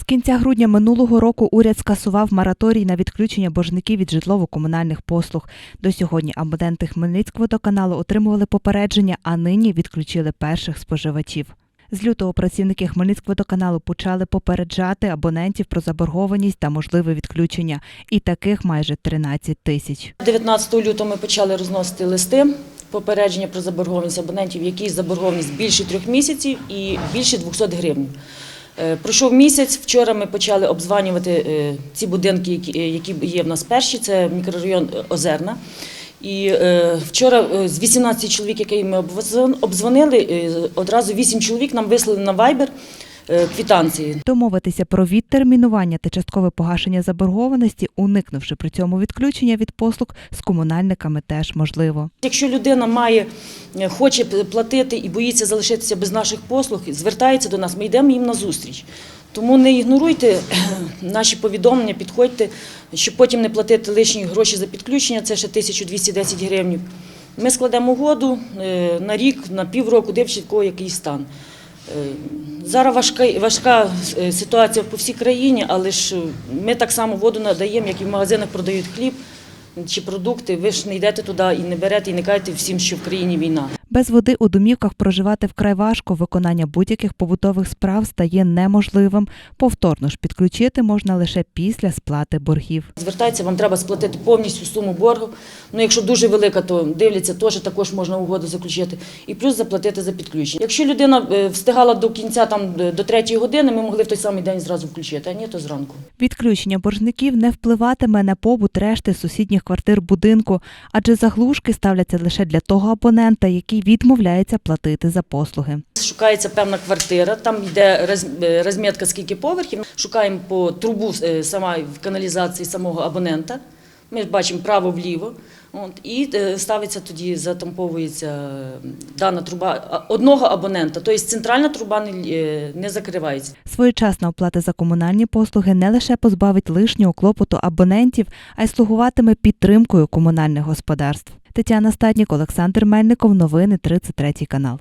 З кінця грудня минулого року уряд скасував мораторій на відключення боржників від житлово-комунальних послуг. До сьогодні абоненти Хмельницькводоканалу отримували попередження, а нині відключили перших споживачів. З лютого працівники Хмельницькводоканалу почали попереджати абонентів про заборгованість та можливе відключення, і таких майже 13 тисяч. 19 лютого ми почали розносити листи попередження про заборгованість абонентів, які заборгованість більше трьох місяців і більше 200 гривень. Е, Пройшов місяць. Вчора ми почали обзванювати е, ці будинки, які- е, є в нас перші. Це мікрорайон Озерна. І вчора з 18 чоловік, які ми обзвонили, одразу 8 чоловік нам вислали на Viber е, квитанції. Домовитися про відтермінування та часткове погашення заборгованості, уникнувши при цьому відключення від послуг, з комунальниками теж можливо. Якщо людина має, е, хоче платити і боїться залишитися без наших послуг, звертається до нас, ми йдемо їм на зустріч. Тому не ігноруйте наші повідомлення, підходьте, щоб потім не платити лишні гроші за підключення, це ще 1210 гривень. Ми складемо угоду е, на рік, на півроку, дивлячись, в кого який стан. Е, Зараз важка, важка е, ситуація по всій країні, але ж ми так само воду надаємо, як і в магазинах продають хліб чи продукти. Ви ж не йдете туди і не берете, і не кажете всім, що в країні війна. Без води у домівках проживати вкрай важко. Виконання будь-яких побутових справ стає неможливим. Повторно ж підключити можна лише після сплати боргів. Звертається, вам треба сплатити повністю суму боргу. Ну, якщо дуже велика, то дивляться, теж також можна угоду заключити. І плюс заплатити за підключення. Якщо людина е, встигала до кінця там е, до третьої години, ми могли в той самий день зразу включити, а ні, то зранку. Відключення боржників не впливатиме на побут решти сусідніх квартир будинку, адже заглушки ставляться лише для того абонента, який відмовляється платити за послуги. Шукається певна квартира, там йде е, розмітка, скільки поверхів. Шукаємо по трубу е, сама в каналізації самого абонента. Ми бачимо право-вліво. От, і е, ставиться тоді, затамповується дана труба одного абонента. Тобто центральна труба не, е, не закривається. Своєчасна оплата за комунальні послуги не лише позбавить лишнього клопоту абонентів, а й слугуватиме підтримкою комунальних господарств. Тетяна Статнік, Олександр Мельников. Новини 33 канал.